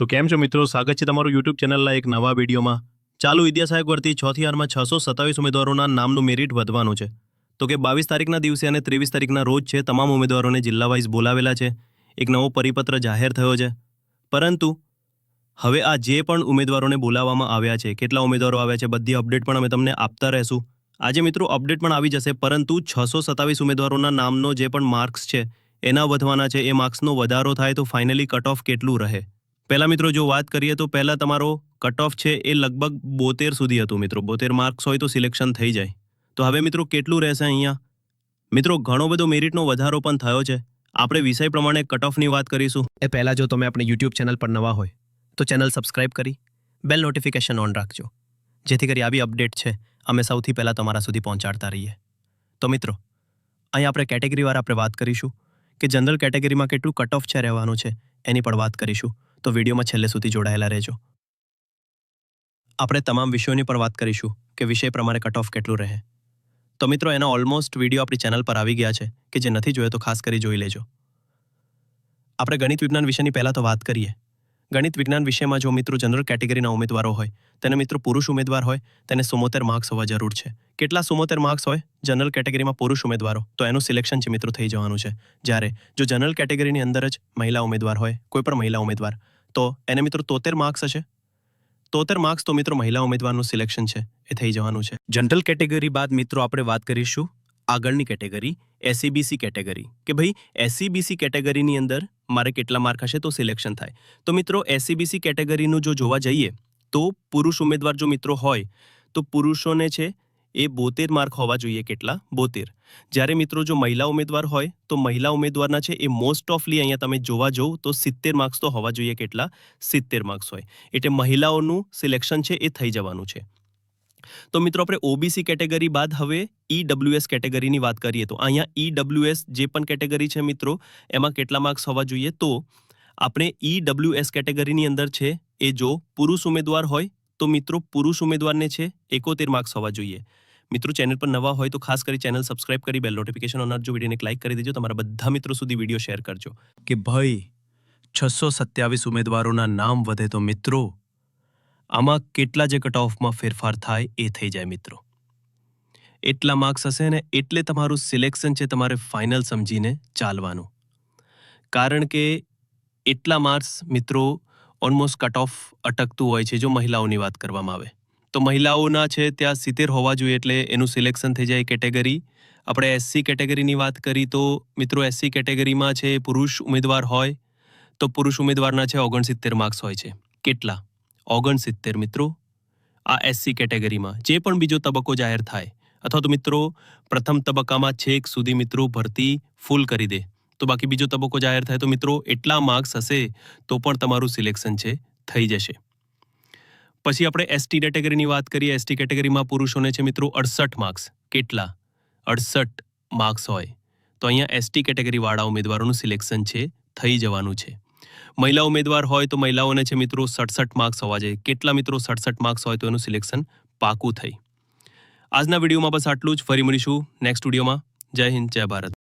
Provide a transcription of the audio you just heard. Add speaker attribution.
Speaker 1: તો કેમ છો મિત્રો? સ્વાગત છે તમારું યુટ્યુબ ચેનલના એક નવા વિડીયોમાં. ચાલુ વિદ્યા સહાયક ભરતી છ થી આઠમાં છસો સત્તાવીસ ઉમેદવારોના નામનું મેરિટ વધવાનું છે. તો કે બાવીસ તારીખના દિવસે અને ત્રેવીસ તારીખના રોજ છે, તમામ ઉમેદવારોને જિલ્લા વાઇઝ બોલાવેલા છે. એક નવો પરિપત્ર જાહેર થયો છે. પરંતુ હવે આ જે પણ ઉમેદવારોને બોલાવવામાં આવ્યા છે, કેટલા ઉમેદવારો આવ્યા છે, બધી અપડેટ પણ અમે તમને આપતા રહેશું. આજે મિત્રો અપડેટ પણ આવી જશે, પરંતુ છસો સત્તાવીસ ઉમેદવારોના નામનો જે પણ માર્ક્સ છે, એના વધવાના છે. એ માર્ક્સનો વધારો થાય તો ફાઇનલી કટ ઓફ કેટલું રહે? પહેલા મિત્રો જો વાત કરીએ તો પહેલા તમારો કટ ઓફ છે એ લગભગ બોતેર સુધી હતું મિત્રો. બોતેર માર્ક્સ હોય તો સિલેક્શન થઈ જાય. તો હવે મિત્રો કેટલું રહેશે અહીંયા? મિત્રો ઘણો બધો મેરિટનો વધારો પણ થયો છે. આપણે વિષય પ્રમાણે કટ ઓફની વાત કરીશું.
Speaker 2: એ પહેલાં જો તમે આપણી યુટ્યુબ ચેનલ પર નવા હોય, તો ચેનલ સબસ્ક્રાઇબ કરી બેલ નોટિફિકેશન ઓન રાખજો. જેથી કરી આવી અપડેટ છે અમે સૌથી પહેલાં તમારા સુધી પહોંચાડતા રહીએ. તો મિત્રો, અહીં આપણે કેટેગરીવાર આપણે વાત કરીશું કે જનરલ કેટેગરીમાં કેટલું કટ ઓફ છે રહેવાનું છે, એની પણ વાત કરીશું. તો વિડીયોમાં છેલ્લે સુધી જોડાયેલા રહેજો. આપણે તમામ વિષયોની પણ વાત કરીશું કે વિષય પ્રમાણે કટ ઓફ કેટલું રહે. તો મિત્રો, એના ઓલમોસ્ટ વીડિયો આપણી ચેનલ પર આવી ગયા છે કે જે નથી જોયો તો ખાસ કરી જોઈ લેજો. આપણે ગણિત વિજ્ઞાન વિષયની પહેલાં તો વાત કરીએ. ગણિત વિજ્ઞાન વિષયમાં જો મિત્રો જનરલ કેટેગરીના ઉમેદવારો હોય, તેને મિત્રો પુરુષ ઉમેદવાર હોય, તેને સુમોતેર માર્ક્સ હોવા જરૂર છે. કેટલા સુમોતેર માર્ક્સ હોય? જનરલ કેટેગરીમાં પુરુષ ઉમેદવારો. તો એનું સિલેક્શન છે મિત્રો થઈ જવાનું છે. જ્યારે જો જનરલ કેટેગરીની અંદર જ મહિલા ઉમેદવાર હોય, કોઈ પણ મહિલા ઉમેદવાર તો એને મિત્રો તોતેર માર્ક્સ હશે. તોતેર માર્ક્સ તો મિત્રો મહિલા ઉમેદવારનું સિલેક્શન છે. એ થઈ જવાનું છે.
Speaker 3: જનરલ કેટેગરી બાદ મિત્રો આપણે વાત કરીશું આગળની કેટેગરી એસસીબીસી કેટેગરી કે ભાઈ એસસીબીસી કેટેગરીની અંદર મારે કેટલા માર્ક હશે તો સિલેક્શન થાય. તો મિત્રો એસસીબીસી કેટેગરીનું જો જોવા જઈએ, તો પુરુષ ઉમેદવાર જો મિત્રો હોય, તો પુરુષોને છે એ બોતેર માર્ક હોવા જોઈએ કેટલા? બોતેર. જ્યારે મિત્રો જો મહિલા ઉમેદવાર હોય, તો મહિલા ઉમેદવારના છે એ મોસ્ટ ઓફલી અહીંયા તમે જોવા જાઓ તો સિત્તેર માર્ક્સ તો હોવા જોઈએ કેટલા? સિત્તેર માર્ક્સ હોય. એટલે મહિલાઓનું સિલેક્શન છે એ થઈ જવાનું છે. તો મિત્રો આપણે ઓબીસી કેટેગરી બાદ હવે ઈડબ્લ્યુએસ કેટેગરીની વાત કરીએ, તો અહીંયા ઈડબ્લ્યુએસ જે પણ કેટેગરી છે મિત્રો, એમાં કેટલા માર્ક્સ હોવા જોઈએ? તો આપણે ઈડબ્લ્યુએસ કેટેગરીની અંદર છે એ જો પુરુષ ઉમેદવાર હોય તો મિત્રો પુરુષ ઉમેદવારને છે એકોતેર માર્ક્સ હોવા જોઈએ. મિત્રો ચેનલ પર નવા હોય તો ખાસ કરી ચેનલ સબસ્ક્રાઇબ કરી બેલ નોટિફિકેશન ઓન જો વિડીયોને લાઇક કરી દેજો, તમારા બધા મિત્રો સુધી વીડિયો શેર કરજો. કે ભાઈ, છસો સત્યાવીસ ઉમેદવારોના નામ વધે તો મિત્રો, આમાં કેટલા જે કટ ઓફમાં ફેરફાર થાય એ થઈ જાય મિત્રો. એટલા માર્ક્સ હશે ને એટલે તમારું સિલેક્શન છે તમારે ફાઇનલ સમજીને ચાલવાનું. કારણ કે એટલા માર્ક્સ મિત્રો ઓલમોસ્ટ કટ ઓફ અટકતું હોય છે જો મહિલાઓની વાત કરવામાં આવે. તો મહિલાઓના છે ત્યાં સિત્તેર હોવા જોઈએ એટલે એનું સિલેક્શન થઈ જાય કેટેગરી આપણે એસસી કેટેગરીની વાત કરી તો મિત્રો એસસી કેટેગરીમાં છે પુરુષ ઉમેદવાર હોય, તો પુરુષ ઉમેદવારના છે ઓગણસિત્તેર માર્ક્સ હોય છે. કેટલા? ઓગણસિત્તેર મિત્રો. આ એસસી કેટેગરીમાં જે પણ બીજો તબક્કો જાહેર થાય, અથવા તો મિત્રો પ્રથમ તબક્કામાં છેક સુધી મિત્રો ભરતી ફૂલ કરી દે. તો બાકી બીજો તબક્કો જાહેર થાય તો મિત્રો એટલા માર્ક્સ હશે તો પણ તમારું સિલેક્શન છે, થઈ જશે. પછી આપણે એસટી કેટેગરીની વાત કરીએ. એસટી કેટેગરીમાં પુરુષોને છે મિત્રો અડસઠ માર્ક્સ. કેટલા? અડસઠ માર્ક્સ હોય. તો અહીંયા એસટી કેટેગરીવાળા ઉમેદવારોનું સિલેક્શન છે, થઈ જવાનું છે. મહિલા ઉમેદવાર હોય તો મહિલાઓને છે મિત્રો સડસઠ માર્ક્સ હોવા જોઈએ. કેટલા મિત્રો સડસઠ માર્ક્સ હોય તો એનું સિલેક્શન પાકું થઈ. આજના વિડીયોમાં બસ આટલું જ. ફરી મળીશું નેક્સ્ટ વિડીયોમાં. જય હિન્દ, જય ભારત.